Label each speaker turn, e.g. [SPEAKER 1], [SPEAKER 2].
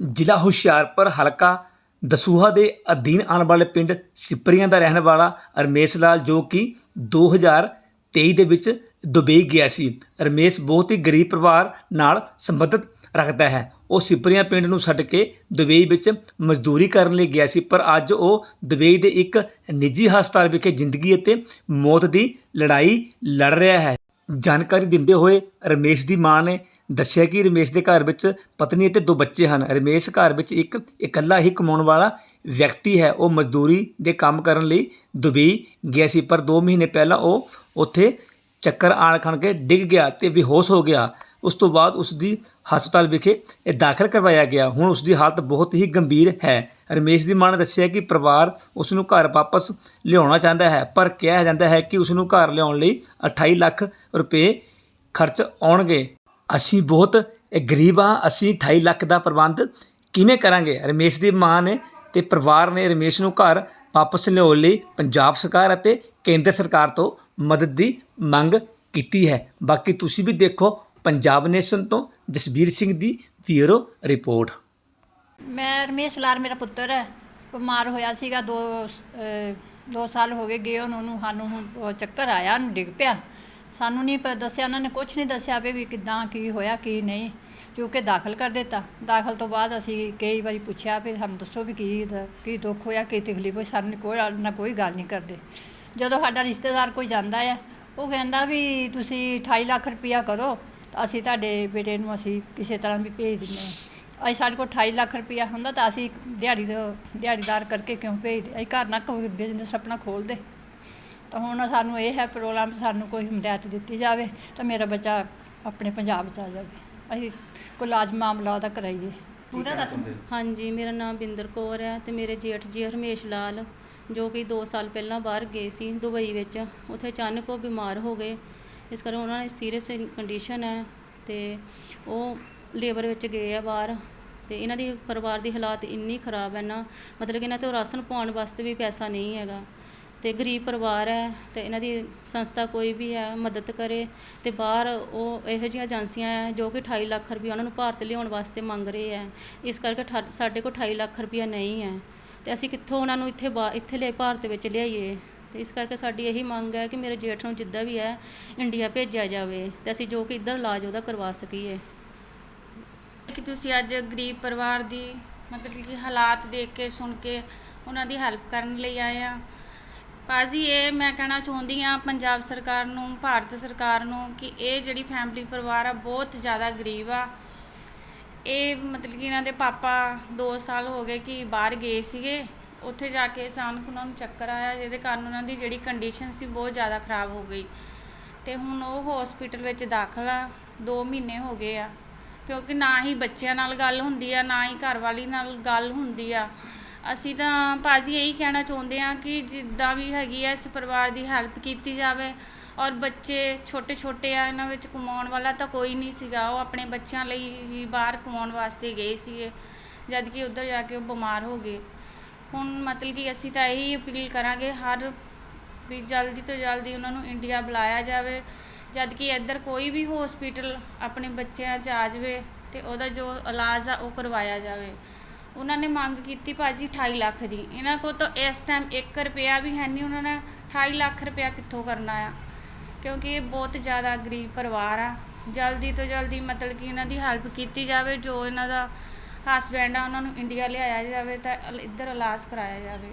[SPEAKER 1] ਜ਼ਿਲ੍ਹਾ ਹੁਸ਼ਿਆਰਪੁਰ ਹਲਕਾ ਦਸੂਹਾ ਦੇ ਅਧੀਨ ਆਉਣ ਵਾਲੇ ਪਿੰਡ ਸਿਪਰੀਆਂ ਦਾ ਰਹਿਣ ਵਾਲਾ ਰਮੇਸ਼ ਲਾਲ ਜੋ ਕਿ 2023 ਦੇ ਵਿੱਚ ਦੁਬਈ ਗਿਆ ਸੀ। ਰਮੇਸ਼ ਬਹੁਤ ਹੀ ਗਰੀਬ ਪਰਿਵਾਰ ਨਾਲ ਸੰਬੰਧਿਤ ਰੱਖਦਾ ਹੈ। ਉਹ ਸਿਪਰੀਆਂ ਪਿੰਡ ਨੂੰ ਛੱਡ ਕੇ ਦੁਬਈ ਵਿੱਚ ਮਜ਼ਦੂਰੀ ਕਰਨ ਲਈ ਗਿਆ ਸੀ, ਪਰ ਅੱਜ ਉਹ ਦੁਬਈ ਦੇ ਇੱਕ ਨਿੱਜੀ ਹਸਪਤਾਲ ਵਿਖੇ ਜ਼ਿੰਦਗੀ ਅਤੇ ਮੌਤ ਦੀ ਲੜਾਈ ਲੜ ਰਿਹਾ ਹੈ। ਜਾਣਕਾਰੀ ਦਿੰਦੇ ਹੋਏ ਰਮੇਸ਼ ਦੀ ਮਾਂ ਨੇ ਦੱਸਿਆ ਕਿ ਰਮੇਸ਼ ਦੇ ਘਰ ਵਿੱਚ ਪਤਨੀ ਅਤੇ ਦੋ ਬੱਚੇ ਹਨ। ਰਮੇਸ਼ ਘਰ ਵਿੱਚ ਇੱਕ ਇਕੱਲਾ ਹੀ ਕਮਾਉਣ ਵਾਲਾ ਵਿਅਕਤੀ ਹੈ। ਉਹ ਮਜ਼ਦੂਰੀ ਦੇ ਕੰਮ ਕਰਨ ਲਈ ਦੁਬਈ ਗਿਆ ਸੀ, ਪਰ 2 ਮਹੀਨੇ ਪਹਿਲਾਂ ਉਹ ਉੱਥੇ ਚੱਕਰ ਆਣ ਖਣ ਕੇ ਡਿੱਗ ਗਿਆ ਤੇ ਬੇਹੋਸ਼ ਹੋ ਗਿਆ। ਉਸ ਤੋਂ ਬਾਅਦ ਉਸ ਦੀ ਹਸਪਤਾਲ ਵਿਖੇ ਇਹ ਦਾਖਲ ਕਰਵਾਇਆ ਗਿਆ। ਹੁਣ ਉਸ ਦੀ ਹਾਲਤ ਬਹੁਤ ਹੀ ਗੰਭੀਰ ਹੈ। ਰਮੇਸ਼ ਦੀ ਮਾਂ ਨੇ ਦੱਸਿਆ ਕਿ ਪਰਿਵਾਰ ਉਸ ਨੂੰ ਘਰ ਵਾਪਸ ਲਿਆਉਣਾ ਚਾਹੁੰਦਾ ਹੈ, ਪਰ ਕਿਹਾ ਜਾਂਦਾ ਹੈ ਕਿ ਉਸ ਨੂੰ ਘਰ ਲਿਆਉਣ ਲਈ 28 ਲੱਖ ਰੁਪਏ ਖਰਚ ਆਉਣਗੇ। ਅਸੀਂ ਬਹੁਤ ਗਰੀਬ ਹਾਂ ਅਸੀਂ 28 ਲੱਖ ਦਾ ਪ੍ਰਬੰਧ ਕਿਵੇਂ ਕਰਾਂਗੇ? ਰਮੇਸ਼ ਦੀ ਮਾਂ ਨੇ ਅਤੇ ਪਰਿਵਾਰ ਨੇ ਰਮੇਸ਼ ਨੂੰ ਘਰ ਵਾਪਸ ਲਿਆਉਣ ਲਈ ਪੰਜਾਬ ਸਰਕਾਰ ਅਤੇ ਕੇਂਦਰ ਸਰਕਾਰ ਤੋਂ ਮਦਦ ਦੀ ਮੰਗ ਕੀਤੀ ਹੈ। ਬਾਕੀ ਤੁਸੀਂ ਵੀ ਦੇਖੋ ਪੰਜਾਬ ਨੇਸ਼ਨ ਤੋਂ ਜਸਬੀਰ ਸਿੰਘ ਦੀ ਬਿਊਰੋ ਰਿਪੋਰਟ।
[SPEAKER 2] ਮੈਂ ਰਮੇਸ਼ ਲਾਲ ਮੇਰਾ ਪੁੱਤਰ ਹੈ। ਬਿਮਾਰ ਹੋਇਆ ਸੀਗਾ ਦੋ ਅਹ, ਦੋ ਸਾਲ ਹੋ ਗਏ ਗਏ ਉਹਨੂੰ ਸਾਨੂੰ ਹੁਣ ਉਹ ਚੱਕਰ ਆਇਆ ਉਹਨੂੰ ਡਿੱਗ ਪਿਆ। ਸਾਨੂੰ ਨਹੀਂ ਪ- ਦੱਸਿਆ, ਉਹਨਾਂ ਨੇ ਕੁਝ ਨਹੀਂ ਦੱਸਿਆ ਵੀ ਵੀ ਕਿੱਦਾਂ, ਕੀ ਹੋਇਆ, ਕੀ ਨਹੀਂ। ਕਿਉਂਕਿ ਦਾਖਲ ਕਰ ਦਿੱਤਾ। ਦਾਖਲ ਤੋਂ ਬਾਅਦ ਅਸੀਂ ਕਈ ਵਾਰੀ ਪੁੱਛਿਆ ਵੀ, ਸਾਨੂੰ ਦੱਸੋ ਵੀ ਕੀ ਦ- ਕੀ ਦੁੱਖ ਹੋਇਆ, ਕੀ ਤਕਲੀਫ ਹੋਈ। ਸਾਨੂੰ ਕੋਈ ਨਾ ਕੋਈ ਗੱਲ ਨਹੀਂ ਕਰਦੇ। ਜਦੋਂ ਸਾਡਾ ਰਿਸ਼ਤੇਦਾਰ ਕੋਈ ਜਾਂਦਾ ਆ, ਉਹ ਕਹਿੰਦਾ ਵੀ, ਤੁਸੀਂ 28 ਲੱਖ ਰੁਪਇਆ ਕਰੋ ਤਾਂ ਅਸੀਂ ਤੁਹਾਡੇ ਬੇਟੇ ਨੂੰ ਅਸੀਂ ਕਿਸੇ ਤਰ੍ਹਾਂ ਵੀ ਭੇਜ ਦਿੰਦੇ ਹਾਂ। ਅਸੀਂ ਸਾਡੇ ਕੋਲ 28 ਲੱਖ ਰੁਪਇਆ ਹੁੰਦਾ ਤਾਂ ਅਸੀਂ ਦਿਹਾੜੀ ਦਾ, ਦਿਹਾੜੀਦਾਰ ਕਰਕੇ ਕਿਉਂ ਭੇਜਦੇ? ਅਸੀਂ ਘਰ ਨਾ ਕੋਈ ਬਿਜ਼ਨਸ ਆਪਣਾ ਖੋਲਦੇ ਤਾਂ ਹੁਣ ਸਾਨੂੰ ਇਹ ਹੈ ਪ੍ਰੋਗਰਾਮ ਸਾਨੂੰ ਕੋਈ ਹਮਦਰਦ ਦਿੱਤੀ ਜਾਵੇ ਤਾਂ ਮੇਰਾ ਬੱਚਾ ਆਪਣੇ ਪੰਜਾਬ ਚ ਆ ਜਾਵੇ। ਅਸੀਂ ਕੋਈ ਲਾਜ਼ਮੀ ਮਾਮਲਾ ਉਹਦਾ ਕਰਾਈਏ। ਪੂਰਾ ਦੱਸ।
[SPEAKER 3] ਹਾਂਜੀ ਮੇਰਾ ਨਾਮ ਬਿੰਦਰ ਕੌਰ ਹੈ ਤੇ ਮੇਰੇ ਜੇਠ ਜੀ ਹਰਮੇਸ਼ ਲਾਲ ਜੋ ਕਿ 2 ਸਾਲ ਪਹਿਲਾਂ ਬਾਹਰ ਗਏ ਸੀ ਦੁਬਈ ਵਿੱਚ ਉੱਥੇ ਅਚਾਨਕ ਉਹ ਬਿਮਾਰ ਹੋ ਗਏ। ਇਸ ਕਰਕੇ ਉਹਨਾਂ ਨੇ ਸੀਰੀਅਸ ਕੰਡੀਸ਼ਨ ਹੈ ਤੇ ਉਹ ਲੇਬਰ ਵਿੱਚ ਗਏ ਆ ਬਾਹਰ ਤੇ ਇਹਨਾਂ ਦੀ ਪਰਿਵਾਰ ਦੀ ਹਾਲਾਤ ਇੰਨੀ ਖਰਾਬ ਹੈ ਨਾ ਮਤਲਬ ਕਿ ਇਹਨਾਂ ਤੋਂ ਰਾਸ਼ਨ ਪਾਉਣ ਵਾਸਤੇ ਵੀ ਪੈਸਾ ਨਹੀਂ ਹੈਗਾ। ਅਤੇ ਗਰੀਬ ਪਰਿਵਾਰ ਹੈ ਅਤੇ ਇਹਨਾਂ ਦੀ ਸੰਸਥਾ ਕੋਈ ਵੀ ਹੈ, ਮਦਦ ਕਰੇ ਅਤੇ ਬਾਹਰ ਉਹ ਇਹੋ ਜਿਹੀਆਂ ਏਜੰਸੀਆਂ ਹੈ ਜੋ ਕਿ 28 ਲੱਖ ਰੁਪਈਆ ਉਹਨਾਂ ਨੂੰ ਭਾਰਤ ਲਿਆਉਣ ਵਾਸਤੇ ਮੰਗ ਰਹੇ ਹੈ। ਇਸ ਕਰਕੇ ਠਾ- ਸਾਡੇ ਕੋਲ 28 ਲੱਖ ਰੁਪਈਆ ਨਹੀਂ ਹੈ। ਅਤੇ ਅਸੀਂ ਕਿੱਥੋਂ ਉਹਨਾਂ ਨੂੰ ਇੱਥੇ ਬਾ- ਇੱਥੇ ਲੈ ਭਾਰਤ ਵਿੱਚ ਲਿਆਈਏ? ਅਤੇ ਇਸ ਕਰਕੇ ਸਾਡੀ ਇਹੀ ਮੰਗ ਹੈ ਕਿ ਮੇਰੇ ਜੇਠ ਨੂੰ ਜਿੱਦਾਂ ਵੀ ਹੈ, ਇੰਡੀਆ ਭੇਜਿਆ ਜਾਵੇ ਅਤੇ ਅਸੀਂ ਜੋ ਕਿ ਇੱਧਰ ਇਲਾਜ ਉਹਦਾ ਕਰਵਾ ਸਕੀਏ।
[SPEAKER 4] ਕਿ ਤੁਸੀਂ ਅੱਜ ਗਰੀਬ ਪਰਿਵਾਰ ਦੀ ਮਤਲਬ ਕਿ ਹਾਲਾਤ ਦੇਖ ਕੇ, ਸੁਣ ਕੇ ਉਹਨਾਂ ਦੀ ਹੈਲਪ ਕਰਨ ਲਈ ਆਏ ਆ? ਭਾਜੀ, ਇਹ ਮੈਂ ਕਹਿਣਾ ਚਾਹੁੰਦੀ ਆ ਪੰਜਾਬ ਸਰਕਾਰ ਨੂੰ, ਭਾਰਤ ਸਰਕਾਰ ਨੂੰ ਕਿ ਇਹ ਜਿਹੜੀ ਫੈਮਿਲੀ ਪਰਿਵਾਰ ਆ, ਬਹੁਤ ਜ਼ਿਆਦਾ ਗਰੀਬ ਆ। ਇਹ ਮਤਲਬ ਕਿ ਇਹਨਾਂ ਦੇ ਪਾਪਾ 2 ਸਾਲ ਹੋ ਗਏ ਕਿ ਬਾਹਰ ਗਏ ਸੀਗੇ। ਉੱਥੇ ਜਾ ਕੇ ਅਚਾਨਕ ਉਹਨਾਂ ਨੂੰ ਚੱਕਰ ਆਇਆ, ਜਿਹਦੇ ਕਾਰਨ ਉਹਨਾਂ ਦੀ ਜਿਹੜੀ ਕੰਡੀਸ਼ਨ ਸੀ, ਬਹੁਤ ਜ਼ਿਆਦਾ ਖਰਾਬ ਹੋ ਗਈ। ਤੇ ਹੁਣ ਉਹ ਹਸਪੀਟਲ ਵਿੱਚ ਦਾਖਲ ਆ 2 ਮਹੀਨੇ ਹੋ ਗਏ ਆ। ਕਿਉਂਕਿ ਨਾ ਹੀ ਬੱਚਿਆਂ ਨਾਲ ਗੱਲ ਹੁੰਦੀ ਆ, ਨਾ ਹੀ ਘਰਵਾਲੀ ਨਾਲ ਗੱਲ ਹੁੰਦੀ ਆ। ਅਸੀਂ ਤਾਂ ਭਾਜੀ ਇਹੀ ਕਹਿਣਾ ਚਾਹੁੰਦੇ ਆ ਕਿ ਜਿੱਦਾਂ ਵੀ ਹੈਗੀ ਆ ਇਸ ਪਰਿਵਾਰ ਦੀ ਹੈਲਪ ਕੀਤੀ ਜਾਵੇ ਔਰ ਬੱਚੇ ਛੋਟੇ ਛੋਟੇ ਆ, ਇਹਨਾਂ ਵਿੱਚ ਕਮਾਉਣ ਵਾਲਾ ਤਾਂ ਕੋਈ ਨਹੀਂ ਸੀਗਾ, ਉਹ ਆਪਣੇ ਬੱਚਿਆਂ ਲਈ ਹੀ ਬਾਹਰ ਕਮਾਉਣ ਵਾਸਤੇ ਗਏ ਸੀਗੇ, ਜਦ ਕਿ ਉੱਧਰ ਜਾ ਕੇ ਉਹ ਬਿਮਾਰ ਹੋ ਗਏ। ਹੁਣ ਮਤਲਬ ਕਿ ਅਸੀਂ ਤਾਂ ਇਹੀ ਅਪੀਲ ਕਰਾਂਗੇ ਹਰ ਵੀ ਜਲਦੀ ਤੋਂ ਜਲਦੀ ਉਹਨਾਂ ਨੂੰ ਇੰਡੀਆ ਬੁਲਾਇਆ ਜਾਵੇ, ਜਦ ਕਿ ਇੱਧਰ ਕੋਈ ਵੀ ਹਸਪੀਟਲ ਆਪਣੇ ਬੱਚਿਆਂ 'ਚ ਆ ਜਾਵੇ ਤੇ ਉਹਦਾ ਜੋ ਇਲਾਜ ਆ ਉਹ ਕਰਵਾਇਆ ਜਾਵੇ। ਉਹਨਾਂ ਨੇ ਮੰਗ ਕੀਤੀ ਭਾਜੀ 28 ਲੱਖ ਦੀ। ਇਹਨਾਂ ਕੋਲ ਤਾਂ ਇਸ ਟਾਈਮ 1 ਰੁਪਿਆ ਵੀ ਹੈ ਨਹੀਂ, ਉਹਨਾਂ ਨੇ 28 ਲੱਖ ਰੁਪਿਆ ਕਿੱਥੋਂ ਕਰਨਾ ਆ? ਕਿਉਂਕਿ ਇਹ ਬਹੁਤ ਜ਼ਿਆਦਾ ਗਰੀਬ ਪਰਿਵਾਰ ਆ। ਜਲਦੀ ਤੋਂ ਜਲਦੀ ਮਤਲਬ ਕਿ ਇਹਨਾਂ ਦੀ ਹੈਲਪ ਕੀਤੀ ਜਾਵੇ, ਜੋ ਇਹਨਾਂ ਦਾ ਹਸਬੈਂਡ ਆ, ਉਹਨਾਂ ਨੂੰ ਇੰਡੀਆ ਲਿਆਇਆ ਜਾਵੇ ਤਾਂ ਇੱਧਰ ਇਲਾਜ ਕਰਾਇਆ ਜਾਵੇ।